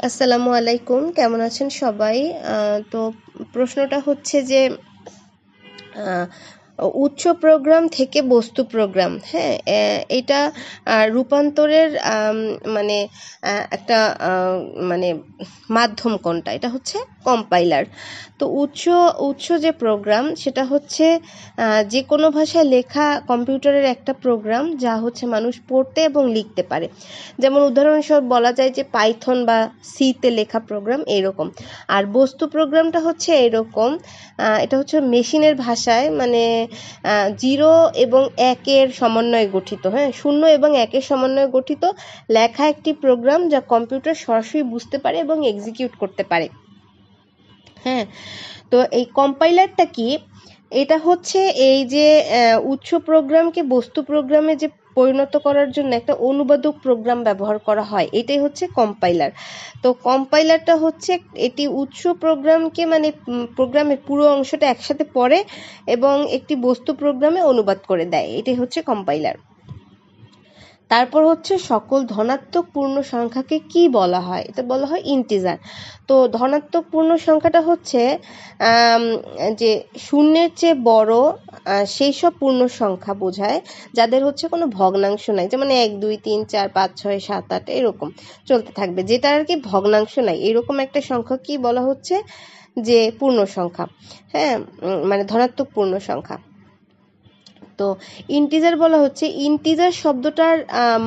আসসালামু আলাইকুম কেমন আছেন সবাই? তো প্রশ্নটা হচ্ছে যে উৎস প্রোগ্রাম থেকে বস্তু প্রোগ্রাম হ্যাঁ এটা রূপান্তরের মানে একটা মানে মাধ্যম কোনটা? এটা হচ্ছে কম্পাইলার। তো উৎস উৎস যে প্রোগ্রাম, সেটা হচ্ছে যে কোনো ভাষায় লেখা কম্পিউটারের একটা প্রোগ্রাম, যা হচ্ছে মানুষ পড়তে এবং লিখতে পারে। যেমন উদাহরণস্বরূপ বলা যায় যে পাইথন বা সিতে লেখা প্রোগ্রাম এরকম। আর বস্তু প্রোগ্রামটা হচ্ছে এরকম এটা হচ্ছে মেশিনের ভাষায় মানে জিরো এবং একের সমন্বয়ে গঠিত হ্যাঁ? শূন্য এবং একের সমন্বয়ে গঠিত লেখা একটি প্রোগ্রাম যা কম্পিউটার সরাসরি বুঝতে পারে এবং এক্সিকিউট করতে পারে হ্যাঁ? তো এই কম্পাইলারটা কি? এটা হচ্ছে এই যে উৎস প্রোগ্রামকে বস্তু প্রোগ্রামে যে পরিণত করার জন্য একটা অনুবাদক প্রোগ্রাম ব্যবহার করা হয়। এটাই হচ্ছে কম্পাইলার তো কম্পাইলারটা হচ্ছে এটি উৎস প্রোগ্রামকে মানে প্রোগ্রামের পুরো অংশটা একসাথে পড়ে এবং একটি বস্তু প্রোগ্রামে অনুবাদ করে দেয়। এটাই হচ্ছে কম্পাইলার তারপর হচ্ছে সকল ধনাত্মক পূর্ণ সংখ্যাকে কি বলা হয়? এটা বলা হয় ইন্টিজার তো ধনাত্মক পূর্ণ সংখ্যাটা হচ্ছে যে শূন্যের চেয়ে বড় সেই সব পূর্ণ সংখ্যা বোঝায়, যাদের হচ্ছে কোনো ভগ্নাংশ নাই। যেমন এক, দুই, তিন, চার, পাঁচ, ছয়, সাত, আট, এরকম চলতে থাকবে। যেটা আর কি ভগ্নাংশ নাই। এরকম একটা সংখ্যা কি বলা হচ্ছে? যে পূর্ণ সংখ্যা। হ্যাঁ মানে ধনাত্মক পূর্ণ সংখ্যা। তো ইন্টিজার বলা হচ্ছে ইন্টিজার শব্দটার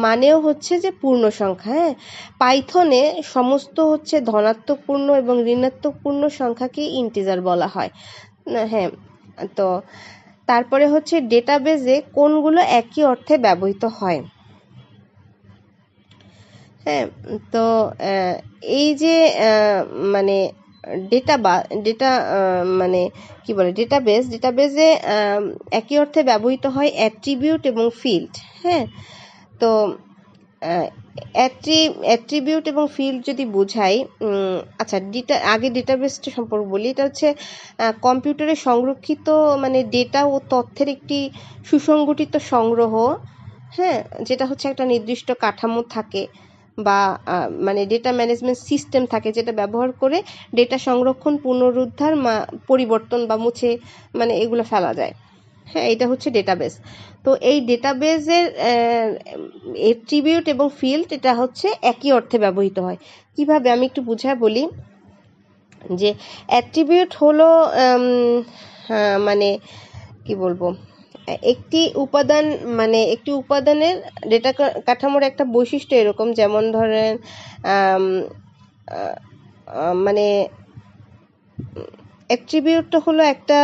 মানেও হচ্ছে যে পূর্ণ সংখ্যা হ্যাঁ? পাইথনে সমস্ত হচ্ছে ধনাত্মক পূর্ণ এবং ঋণাত্মক পূর্ণ সংখ্যাকে ইন্টিজার বলা হয় হ্যাঁ? তো তারপরে হচ্ছে ডেটাবেজে কোনগুলো একই অর্থে ব্যবহৃত হয়? হ্যাঁ তো এই যে মানে ডেটা বা ডেটা মানে কি বলে ডেটাবেস ডেটাবেজে একই অর্থে ব্যবহৃত হয় অ্যাট্রিবিউট এবং ফিল্ড হ্যাঁ? তো অ্যাট্রি অ্যাট্রিবিউট এবং ফিল্ড যদি বোঝাই আচ্ছা ডেটা আগে ডেটাবেসটা সম্পর্কে বলি, এটা হচ্ছে কম্পিউটারে সংরক্ষিত মানে ডেটা ও তথ্যের একটি সুসংগঠিত সংগ্রহ হ্যাঁ? যেটা হচ্ছে একটা নির্দিষ্ট কাঠামো থাকে। বা মানে ডেটা ম্যানেজমেন্ট সিস্টেম থাকে যেটা ব্যবহার করে ডেটা সংরক্ষণ, পুনরুদ্ধার পরিবর্তন বা মুছে মানে এগুলো ফেলা যায়। হ্যাঁ এটা হচ্ছে ডেটাবেস তো এই ডেটাবেজের এট্রিবিউট এবং ফিল্ড এটা হচ্ছে একই অর্থে ব্যবহৃত হয়। কীভাবে? আমি একটু বুঝায় বলি যে অ্যাট্রিবিউট হলো মানে কি বলব? একটি উপাদান মানে একটি উপাদানের ডেটা কাঠামোর একটা বৈশিষ্ট্য এরকম, যেমন ধরেন মানে অ্যাট্রিবিউটটা হলো একটা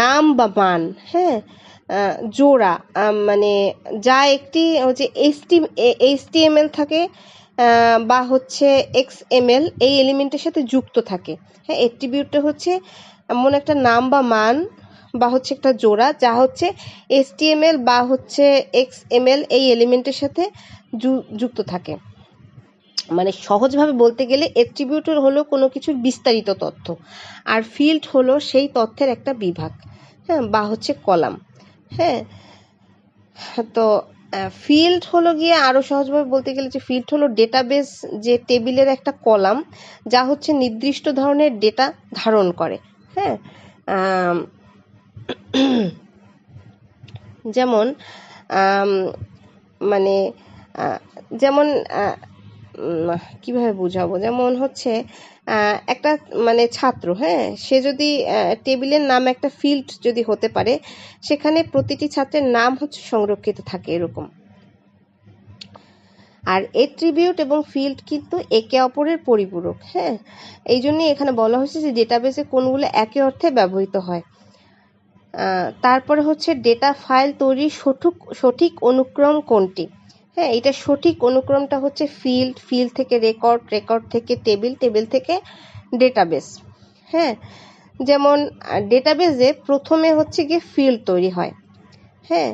নাম বা মান হ্যাঁ? জোড়া মানে যা একটি হচ্ছে এইচটি এইচটিএমএল থাকে বা হচ্ছে এক্সএমএল এই এলিমেন্টের সাথে যুক্ত থাকে। হ্যাঁ অ্যাট্রিবিউটটা হচ্ছে এমন একটা নাম বা মান বা হচ্ছে একটা জোড়া, যা হচ্ছে এইচটিএমএল বা হচ্ছে এক্সএমএল এই এলিমেন্টের সাথে যুক্ত থাকে। মানে সহজভাবে বলতে গেলে অ্যাট্রিবিউটর হলো কোনো কিছুর বিস্তারিত তথ্য, আর ফিল্ড হলো সেই তথ্যের একটা বিভাগ হ্যাঁ বা হচ্ছে কলাম হ্যাঁ। তো ফিল্ড হলো গিয়ে আরও সহজভাবে বলতে গেলে যে ফিল্ড হলো ডেটাবেস যে টেবিলের একটা কলাম, যা হচ্ছে নির্দিষ্ট ধরনের ডেটা ধারণ করে হ্যাঁ। যেমন মানে যেমন কীভাবে বোঝাবো? যেমন হচ্ছে একটা মানে ছাত্র হ্যাঁ? সে যদি টেবিলের নাম একটা ফিল্ড যদি হতে পারে, সেখানে প্রতিটি ছাত্রের নাম হচ্ছে সংরক্ষিত থাকে এরকম। আর এট্রিবিউট এবং ফিল্ড কিন্তু একে অপরের পরিপূরক হ্যাঁ? এই জন্যই এখানে বলা হয়েছে যে ডেটাবেসে কোনগুলো একে অর্থে ব্যবহৃত হয়। তারপরে হচ্ছে ডেটা ফাইল তৈরির সঠিক সঠিক অনুক্রম কোনটি? হ্যাঁ এটা সঠিক অনুক্রমটা হচ্ছে ফিল্ড ফিল্ড থেকে রেকর্ড রেকর্ড থেকে টেবিল টেবিল থেকে ডেটাবেস হ্যাঁ যেমন ডেটাবেসে প্রথমে হচ্ছে গিয়ে ফিল্ড তৈরি হয়। হ্যাঁ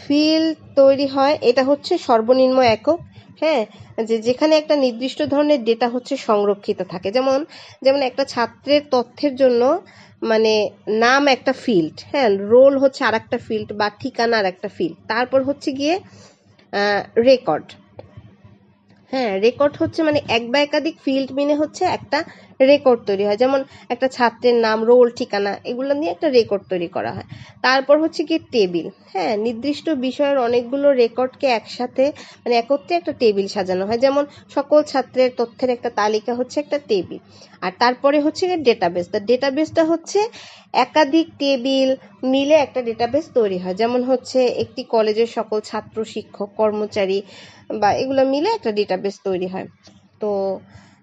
ফিল্ড তৈরি হয়, এটা হচ্ছে সর্বনিম্ন একক। হ্যাঁ যে যেখানে একটা নির্দিষ্ট ধরনের ডেটা হচ্ছে সংরক্ষিত থাকে। যেমন যেমন একটা ছাত্রের তথ্যের জন্য মানে নাম একটা ফিল্ড হ্যাঁ রোল হচ্ছে আর একটা ফিল্ড বা ঠিকানা আর একটা ফিল্ড তারপর হচ্ছে গিয়ে রেকর্ড হ্যাঁ রেকর্ড হচ্ছে মানে এক বা একাধিক ফিল্ড মিনে হচ্ছে একটা রেকর্ড তৈরি হয়। যেমন একটা ছাত্রের নাম রোল ঠিকানা, এগুলো নিয়ে একটা রেকর্ড তৈরি করা হয়। তারপর হচ্ছে কি টেবিল হ্যাঁ নির্দিষ্ট বিষয়ের অনেকগুলো রেকর্ডকে একসাথে মানে একত্রে একটা টেবিল সাজানো হয়। যেমন সকল ছাত্রের তথ্যের একটা তালিকা হচ্ছে একটা টেবিল আর তারপরে হচ্ছে গিয়ে ডেটাবেস দ্য ডেটাবেসটা হচ্ছে একাধিক টেবিল মিলে একটা ডেটাবেস তৈরি হয়। যেমন হচ্ছে একটি কলেজের সকল ছাত্র, শিক্ষক, কর্মচারী বা এগুলো মিলে একটা ডেটাবেস তৈরি হয়। তো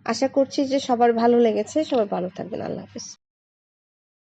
আশা করছি যে সবার ভালো লেগেছে। সবাই ভালো থাকবেন। আল্লাহ হাফিজ।